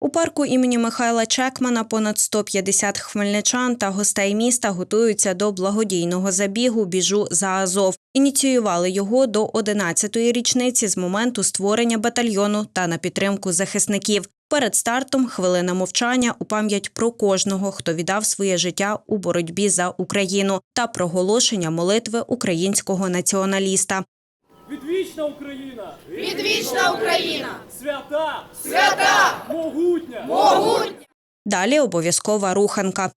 У парку імені Михайла Чекмана понад 150 хмельничан та гостей міста готуються до благодійного забігу Біжу за Азов. Ініціювали його до 11-ї річниці з моменту створення батальйону та на підтримку захисників. Перед стартом хвилина мовчання у пам'ять про кожного, хто віддав своє життя у боротьбі за Україну та проголошення молитви українського націоналіста. Відвічна Україна! Відвічна Україна! Свята! Свята! Могутня! Могутня! Далі обов'язкова руханка.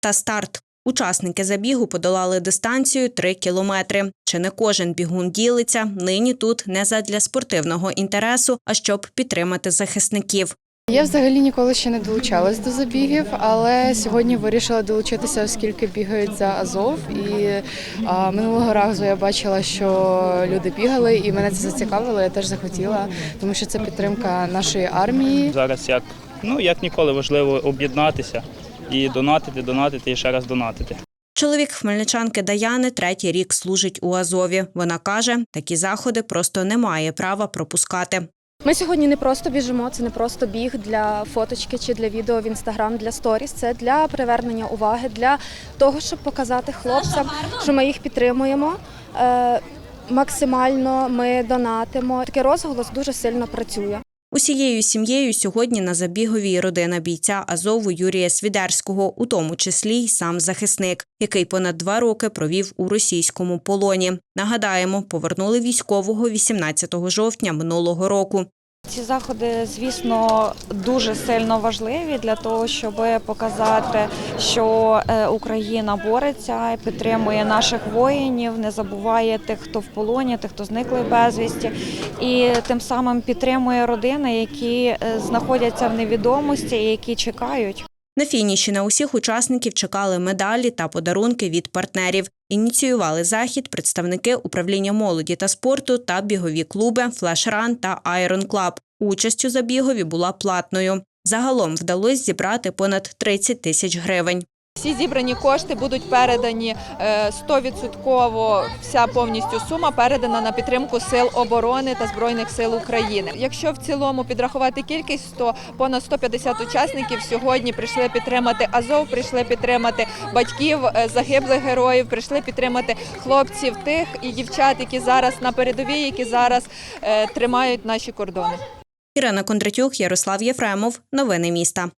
Та старт. Учасники забігу подолали дистанцію 3 кілометри. Чи не кожен бігун ділиться? Нині тут не задля спортивного інтересу, а щоб підтримати захисників. Я взагалі ніколи ще не долучалась до забігів, але сьогодні вирішила долучитися, оскільки бігають за Азов. І а, минулого разу я бачила, що люди бігали, і мене це зацікавило. Я теж захотіла, тому що це підтримка нашої армії. Зараз як ну як ніколи важливо об'єднатися і донатити, донатити і ще раз донатити. Чоловік хмельничанки Даяни третій рік служить у Азові. Вона каже, такі заходи просто немає права пропускати. Ми сьогодні не просто біжимо, це не просто біг для фоточки чи для відео в інстаграм, для сторіс. Це для привернення уваги, для того, щоб показати хлопцям, що ми їх підтримуємо. Е, Максимально ми донатимо. Такий розголос дуже сильно працює. Усією сім'єю сьогодні на забіговій родина бійця Азову Юрія Свідерського, у тому числі й сам захисник, який понад два роки провів у російському полоні. Нагадаємо, повернули військового 18 жовтня минулого року. Ці заходи, звісно, дуже сильно важливі для того, щоб показати, що е, Україна бореться, підтримує наших воїнів, не забуває тих, хто в полоні, тих, хто зникли безвісті, і тим самим підтримує родини, які е, знаходяться в невідомості і які чекають. На фініші на усіх учасників чекали медалі та подарунки від партнерів. Ініціювали захід представники управління молоді та спорту та бігові клуби Флешран та Айрон Клаб. Участь у забігові була платною. Загалом вдалося зібрати понад 30 тисяч гривень. Всі зібрані кошти будуть передані е, 100%, вся повністю сума передана на підтримку сил оборони та збройних сил України. Якщо в цілому підрахувати кількість, то понад 150 учасників сьогодні прийшли підтримати Азов, прийшли підтримати батьків е, загиблих героїв, прийшли підтримати хлопців, тих і дівчат, які зараз на передовій, які зараз е, тримають наші кордони. Ірина Кондратюк, Ярослав Єфремов. Новини міста.